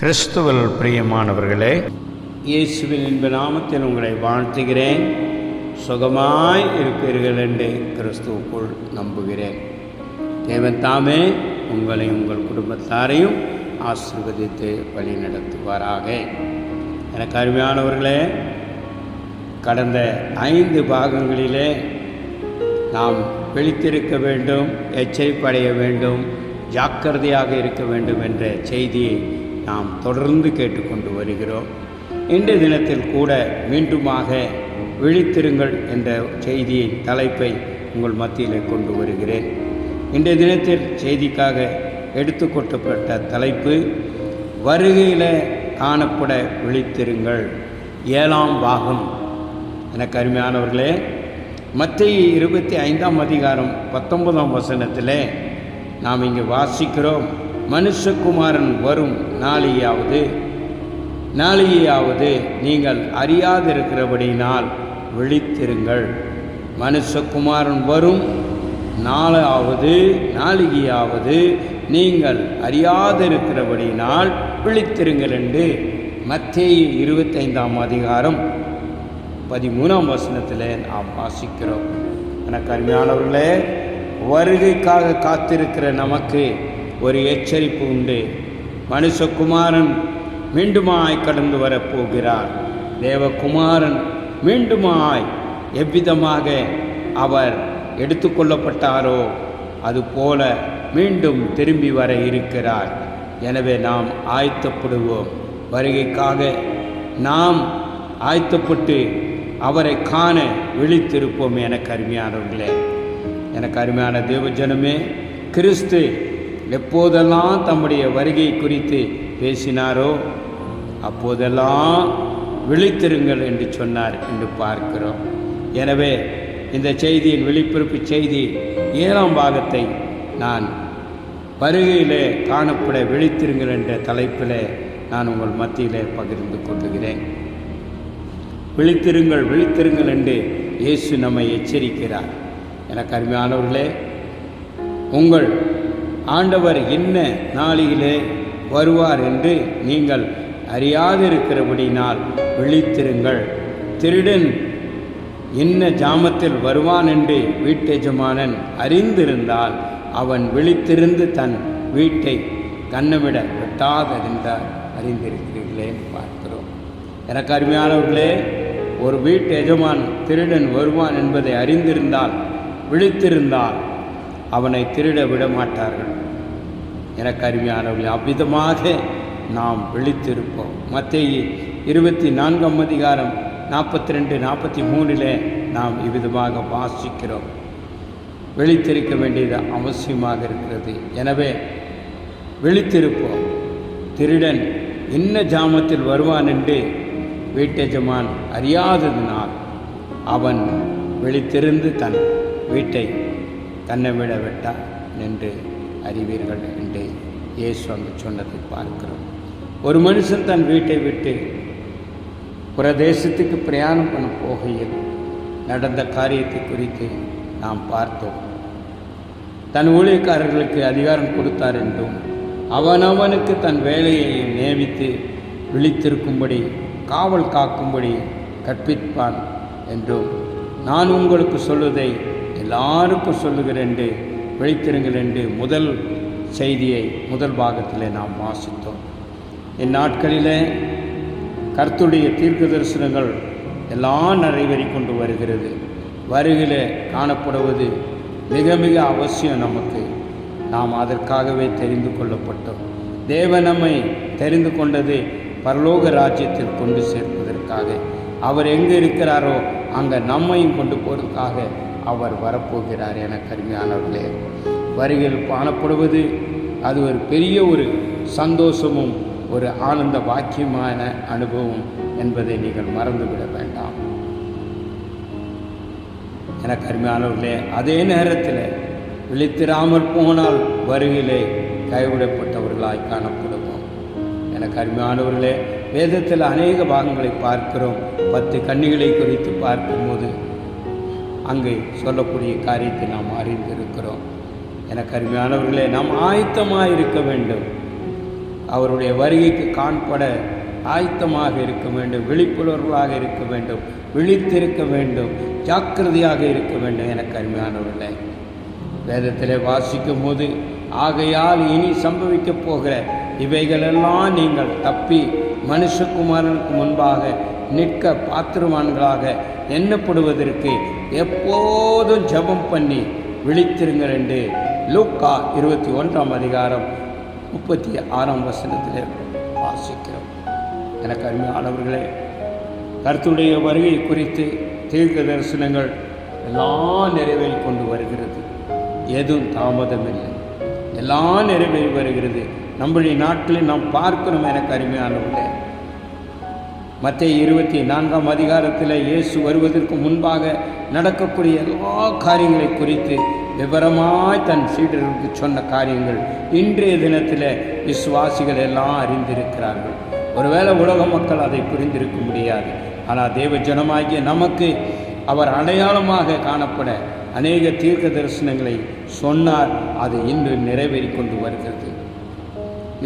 கிறிஸ்துவல் பிரியமானவர்களே இயேசுவின் இன்ப நாமத்தில் உங்களை வாழ்த்துகிறேன். சுகமாய் இருப்பீர்கள் என்று கிறிஸ்துவுக்குள் நம்புகிறேன். தேவன் தாமே உங்களையும் உங்கள் குடும்பத்தாரையும் ஆசீர்வதித்து வழி நடத்துவாராக எனக்கு அருமையானவர்களே கடந்த ஐந்து பாகங்களிலே நாம் விழித்திருக்க வேண்டும் எச்சரிப்படைய வேண்டும் ஜாக்கிரதையாக இருக்க வேண்டும் என்ற செய்தியை நாம் தொடர்ந்து கேட்டுக்கொண்டு வருகிறோம். இன்றைய தினத்தில் கூட மீண்டுமாக விழித்திருங்கள் என்ற செய்தியின் தலைப்பை உங்கள் மத்தியில் கொண்டு வருகிறேன். இன்றைய தினத்தில் செய்திக்காக எடுத்துக்கொள்ளப்பட்ட தலைப்பு வருகையில் காணப்பட விழித்திருங்கள். ஏழாம் பாகம். எனக்கு அருமையானவர்களே மத்திய இருபத்தி ஐந்தாம் அதிகாரம் பத்தொன்பதாம் வசனத்தில் நாம் இங்கே வாசிக்கிறோம். மனுஷகுமாரன் வரும் நாளையாவது. நாளையாவது நீங்கள் அறியாதிருக்கிறபடியினால் விழித்திருங்கள். மனுஷகுமாரன் வரும் நாளாவது நாளிகையாவது நீங்கள் அறியாதிருக்கிறபடியினால் விழித்திருங்கள் என்று மத்திய இருபத்தைந்தாம் அதிகாரம் பதிமூணாம் வசனத்தில் நாம் வாசிக்கிறோம். எனக்கு அருமையானவர்களே வருகைக்காக காத்திருக்கிற நமக்கு ஒரு எச்சரிப்பு உண்டு. மனுஷகுமாரன் மீண்டுமாய் கடந்து வரப்போகிறார். தேவகுமாரன் மீண்டுமாய் எவ்விதமாக அவர் எடுத்துக்கொள்ளப்பட்டாரோ அதுபோல மீண்டும் திரும்பி வர இருக்கிறார். எனவே நாம் ஆயத்தப்படுவோம். வருகைக்காக நாம் ஆயத்தப்பட்டு அவரை காண விழித்திருப்போம். எனக்கு அருமையானவர்களே எனக்கு அருமையான தேவஜனமே கிறிஸ்து எப்போதெல்லாம் தம்முடைய வருகை குறித்து பேசினாரோ அப்போதெல்லாம் விழித்திருங்கள் என்று சொன்னார் என்று பார்க்கிறோம். எனவே இந்த செய்தியின் விழிப்பிறப்பு செய்தி ஏழாம் பாகத்தை நான் வருகையிலே காணப்பட விழித்திருங்கள் என்ற தலைப்பில் நான் உங்கள் மத்தியிலே பகிர்ந்து கொள்ளுகிறேன். விழித்திருங்கள் விழித்திருங்கள் என்று இயேசு நம்மை எச்சரிக்கிறார். எனக்கு அருமையானவர்களே உங்கள் ஆண்டவர் என்ன நாளிலே வருவார் என்று நீங்கள் அறியாதிருக்கிறபடினால் விழித்திருங்கள். திருடன் என்ன ஜாமத்தில் வருவான் என்று வீட்டெஜமானன் அறிந்திருந்தால் அவன் விழித்திருந்து தன் வீட்டை கண்ணமிட வெட்டாதென்றார். அறிந்திருக்கிறீர்களே பார்க்கிறோம். எனக்கு அருமையானவர்களே ஒரு வீட்டு எஜமான் திருடன் வருவான் என்பதை அறிந்திருந்தால் விழித்திருந்தால் அவனை திருட விட மாட்டார்கள் எனக்கு அருமையானவர்கள் அவ்விதமாக நாம் விழித்திருப்போம். மத்திய இருபத்தி நான்காம் அதிகாரம் நாற்பத்தி ரெண்டு நாற்பத்தி மூணில் நாம் இவ்விதமாக வாசிக்கிறோம். விழித்திருக்க வேண்டியது அவசியமாக இருக்கிறது. எனவே விழித்திருப்போம். திருடன் என்ன ஜாமத்தில் வருவான் என்று வீட்டெஜமான் அறியாததினால் அவன் விழித்திருந்து தன் வீட்டை கண்ணவிட விட்டான் என்று அறிவீர்கள் என்று இயேசு அங்கு சொன்னதை பார்க்கிறோம். ஒரு மனுஷன் தன் வீட்டை விட்டு பிரதேசத்துக்கு பிரயாணம் பண்ண போகையில் நடந்த காரியத்தை குறித்து நாம் பார்த்தோம். தன் ஊழியக்காரர்களுக்கு அதிகாரம் கொடுத்தார் என்றும் அவனவனுக்கு தன் வேலையை நியமித்து விழித்திருக்கும்படி காவல் காக்கும்படி கற்பிப்பான் என்றும் நான் உங்களுக்கு சொல்வதை எல்லாருக்கும் சொல்லுகிறேன் என்று விழித்திருங்கள் என்று முதல் செய்தியை முதல் பாகத்தில் நாம் வாசித்தோம். இந்நாட்களிலே கர்த்துடைய தீர்க்க தரிசனங்கள் எல்லாம் நிறைவேறி கொண்டு வருகிறது. வருகில காணப்படுவது மிக மிக அவசியம் நமக்கு. நாம் அதற்காகவே தெரிந்து கொள்ளப்பட்டோம். தேவ நம்மை தெரிந்து கொண்டது பரலோக ராஜ்யத்தில் கொண்டு சேர்ப்பதற்காக. அவர் எங்கே இருக்கிறாரோ அங்கே நம்மையும் கொண்டு போவதற்காக அவர் வரப்போகிறார் என கருமையானவர்களே. வருகையில் காணப்படுவது அது ஒரு பெரிய ஒரு சந்தோஷமும் ஒரு ஆனந்த வாக்கியமான அனுபவம் என்பதை நீங்கள் மறந்துவிட வேண்டாம். என கருமையானவர்களே அதே நேரத்தில் விழித்திராமல் போனால் வருகிலே கைவிடப்பட்டவர்களாய் காணப்படுவோம். என கருமையானவர்களே வேதத்தில் அநேக பாகங்களை பார்க்கிறோம். பத்து கன்னிகளை குறித்து பார்க்கும்போது அங்கே சொல்லக்கூடிய காரியத்தை நாம் அறிந்திருக்கிறோம். எனக்கு அருமையானவர்களே நாம் ஆயத்தமாக இருக்க வேண்டும். அவருடைய வருகைக்கு காண்பட ஆயத்தமாக இருக்க வேண்டும். விழிப்புணர்வாக இருக்க வேண்டும். விழித்திருக்க வேண்டும். ஜாக்கிரதையாக இருக்க வேண்டும். எனக்கு அருமையானவர்களே வேதத்தில் வாசிக்கும் போது ஆகையால் இனி சம்பவிக்கப் போகிற இவைகளெல்லாம் நீங்கள் தப்பி மனுஷகுமாரனுக்கு முன்பாக நிற்க பாத்திருமான்களாக எண்ணப்படுவதற்கு எப்போதும் ஜெபம் பண்ணி விழித்திருங்கள் என்று லூக்கா இருபத்தி ஒன்றாம் அதிகாரம் முப்பத்தி ஆறாம் வசனத்தில் வாசிக்கிறோம். எனக்கு அருமையானவர்களே கருத்துடைய வருகை குறித்து தீர்க்க தரிசனங்கள் எல்லாம் நிறைவேறி கொண்டு வருகிறது. எதுவும் தாமதமில்லை. எல்லாம் நிறைவேறி வருகிறது. நம்முடைய நாட்களில் நாம் பார்க்கணும் எனக்கு அருமையானவர்களே மற்ற இருபத்தி நான்காம் அதிகாரத்தில் இயேசு வருவதற்கு முன்பாக நடக்கக்கூடிய எல்லா காரியங்களை குறித்து விவரமாய் தன் சீடர்களுக்கு சொன்ன காரியங்கள் இன்றைய தினத்தில் விசுவாசிகள் எல்லாம் அறிந்திருக்கிறார்கள். ஒருவேளை உலக மக்கள் அதை புரிந்திருக்க முடியாது. ஆனால் தேவ ஜனமாகிய நமக்கு அவர் அடையாளமாக காணப்பட அநேக தீர்க்க தரிசனங்களை சொன்னார். அது இன்று நிறைவேறி கொண்டு வருகிறது.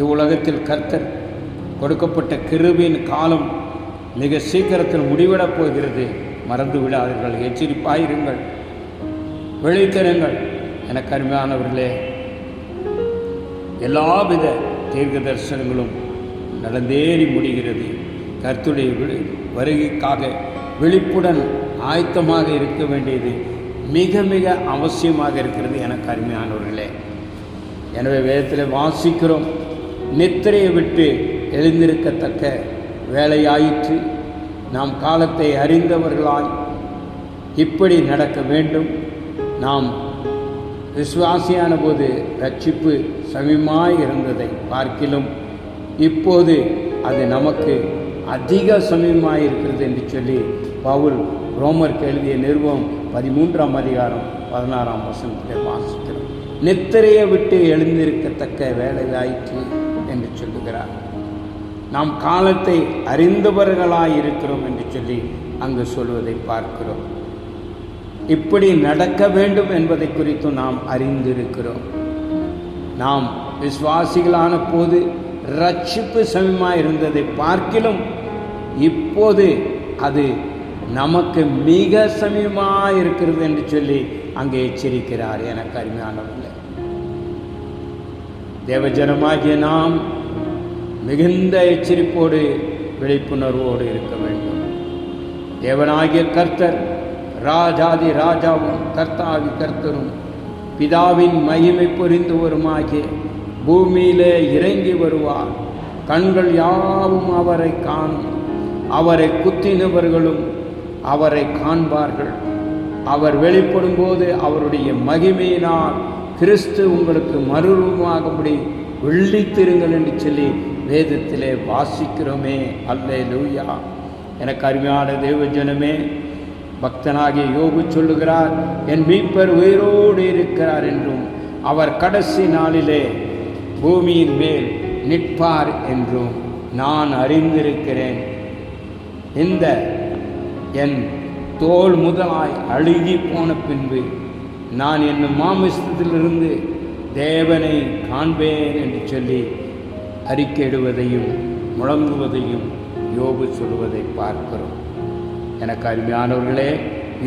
இவ்வுலகத்தில் கர்த்தர் கொடுக்கப்பட்ட கிருபின் காலம் மிக சீக்கிரத்தில் முடிவிடப் போகிறது. மறந்து விடாதீர்கள். எச்சரிப்பாயிருங்கள். விழித்திருங்கள் எனக்கு அருமையானவர்களே எல்லாவித தீர்க்க தரிசனங்களும் நடந்தேறி முடிகிறது. கர்த்துடைய விழி வருகைக்காக விழிப்புடன் ஆயத்தமாக இருக்க வேண்டியது மிக மிக அவசியமாக இருக்கிறது. எனக்கு அருமையானவர்களே எனவே வேதத்தில் வாசிக்கிறோம். நித்திரையை விட்டு எழுந்திருக்கத்தக்க வேலையாயிற்று. நாம் காலத்தை அறிந்தவர்களாய் இப்படி நடக்க வேண்டும். நாம் விசுவாசியான போது ரட்சிப்பு சமயமாய் இருந்ததை பார்க்கிலும் இப்போது அது நமக்கு அதிக சமயமாய் இருக்கிறது என்று சொல்லி பவுல் ரோமர் எழுதிய நிறுவம் பதிமூன்றாம் அதிகாரம் பதினாறாம் வசனத்தில் வாசிக்கிறோம். நித்திரையை விட்டு எழுந்திருக்கத்தக்க வேலையாயிற்று என்று சொல்லுகிறார். நாம் காலத்தை அறிந்தவர்களாயிருக்கிறோம் என்று சொல்லி அங்கு சொல்வதை பார்க்கிறோம். இப்படி நடக்க வேண்டும் என்பதை குறித்து நாம் அறிந்திருக்கிறோம். நாம் விசுவாசிகளான போது ரட்சிப்பு சமயமாக இருந்ததை பார்க்கிலும் இப்போது அது நமக்கு மிக சமயமாக இருக்கிறது என்று சொல்லி அங்கே எச்சரிக்கிறார் எனக்கு அருமையானவர்கள். தேவஜனமாகிய நாம் மிகுந்த எச்சரிப்போடு விழிப்புணர்வோடு இருக்க வேண்டும். தேவனாகிய கர்த்தர் ராஜாதி ராஜாவும் கர்த்தாவி கர்த்தரும் பிதாவின் மகிமை புரிந்தவருமாகிய பூமியிலே இறங்கி வருவார். கண்கள் யாவும் அவரை காணும். அவரை குத்தினவர்களும் அவரை காண்பார்கள். அவர் வெளிப்படும் போது அவருடைய மகிமையினால் கிறிஸ்து உங்களுக்கு மறுரூபமாகும்படி வெள்ளித்திருங்கள் என்று சொல்லி வேதத்திலே வாசிக்கிறோமே. அல்லே லூயா எனக்கு அருமையான தேவஜனமே பக்தனாகிய யோகு சொல்லுகிறார் என் மீட்பர் உயிரோடு இருக்கிறார் என்றும் அவர் கடைசி நாளிலே பூமியின் மேல் நிற்பார் என்றும் நான் அறிந்திருக்கிறேன். இந்த என் தோல் முதலாய் அழுகி போன பின்பு நான் என் மாமிசத்திலிருந்து தேவனை காண்பேன் என்று சொல்லி அறிக்கையிடுவதையும் முழங்குவதையும் யோபு சொல்வதை பார்க்கிறோம். எனக்கு அருமையானவர்களே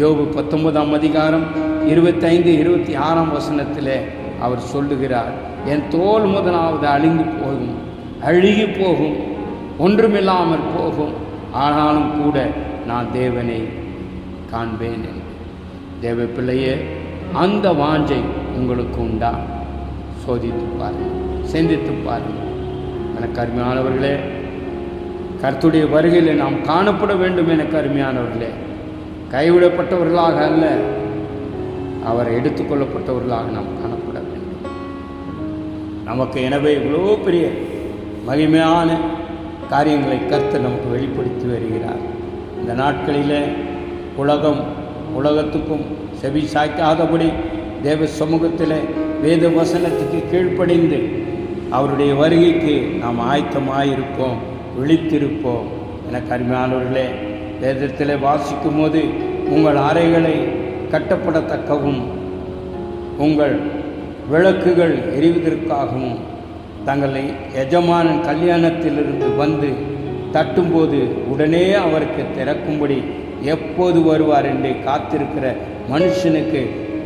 யோபு பத்தொன்பதாம் அதிகாரம் இருபத்தைந்து இருபத்தி ஆறாம் வசனத்திலே அவர் சொல்லுகிறார் என் தோல் முதலாவது அழிந்து போகும் அழுகி போகும் ஒன்றுமில்லாமல் போகும் ஆனாலும் கூட நான் தேவனை காண்பேன் என்று. தேவ பிள்ளையே அந்த வாஞ்சை உங்களுக்கு உண்டா? சோதித்து பாருங்கள் சிந்தித்து பாருங்கள். எனக்கு அருமையானவர்களே கர்த்துடைய வருகையில் நாம் காணப்பட வேண்டும் எனக்கு அருமையானவர்களே. கைவிடப்பட்டவர்களாக அல்ல அவர் எடுத்துக்கொள்ளப்பட்டவர்களாக நாம் காணப்பட வேண்டும். நமக்கு எனவே இவ்வளோ பெரிய மகிமையான காரியங்களை கர்த்தர் நமக்கு வெளிப்படுத்தி வருகிறார். இந்த நாட்களில் உலகம் உலகத்துக்கும் செவி சாய்க்காதபடி தேவ சமூகத்தில் வேத வசனத்துக்கு கீழ்ப்படிந்து அவருடைய வருகைக்கு நாம் ஆயத்தமாயிருப்போம் விழித்திருப்போம். என கருமையானவர்களே வேதத்தில் வாசிக்கும் போது உங்கள் அறைகளை கட்டப்படத்தக்கவும் உங்கள் விளக்குகள் எரிவதற்காகவும் தங்களை எஜமானன் கல்யாணத்திலிருந்து வந்து தட்டும்போது உடனே அவருக்கு திறக்கும்படி எப்போது வருவார் என்று காத்திருக்கிற மனுஷனுக்கு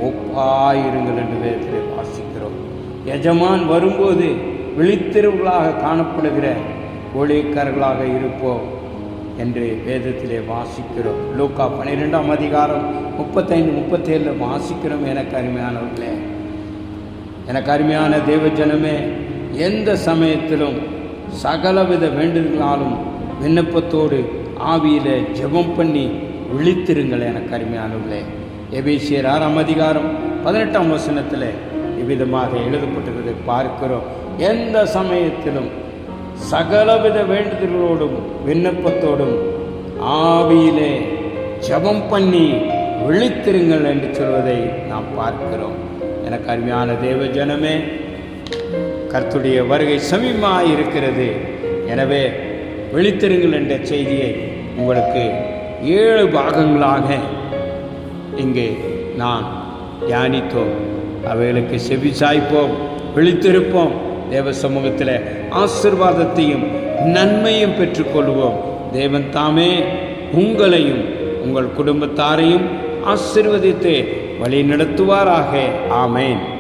ஒப்பாயிருங்கள் என்று வேதத்தில் வாசிக்கிறோம். எஜமான் வரும்போது விழித்திருவுகளாக காணப்படுகிற ஊழியக்காரர்களாக இருப்போம் என்று வேதத்திலே வாசிக்கிறோம். லூக்கா பன்னிரெண்டாம் அதிகாரம் முப்பத்தைந்து முப்பத்தேழில் வாசிக்கிறோம். எனக்கு அருமையானவர்களே எனக்கு அருமையான தேவஜனமே எந்த சமயத்திலும் சகலவித வேண்டுதலாலும் விண்ணப்பத்தோடு ஆவியில் ஜெபம் பண்ணி விழித்திருங்கள். எனக்கு அருமையானவர்களே எபேசியர் ஆறாம் அதிகாரம் பதினெட்டாம் வசனத்தில் இவ்விதமாக எழுதப்பட்டிருக்கிறதை பார்க்கிறோம். எந்த சமயத்திலும் சகலவித வேண்டுதல்களோடும் விண்ணப்பத்தோடும் ஆவியிலே ஜெபம் பண்ணி விழித்திருங்கள் என்று சொல்வதை நாம் பார்க்கிறோம். எனக்கு அருமையான தேவ ஜனமே கர்த்துடைய வருகை சமீபமாக இருக்கிறது. எனவே விழித்திருங்கள் என்ற செய்தியை உங்களுக்கு ஏழு பாகங்களாக இங்கே நான் தியானித்தோம். அவைகளுக்கு செவி சாய்ப்போம் விழித்திருப்போம். தேவ சமூகத்தில் ஆசிர்வாதத்தையும் நன்மையும் பெற்றுக்கொள்வோம். தேவன் தாமே உங்களையும் உங்கள் குடும்பத்தாரையும் ஆசிர்வதித்து வழி நடத்துவாராக ஆமேன்.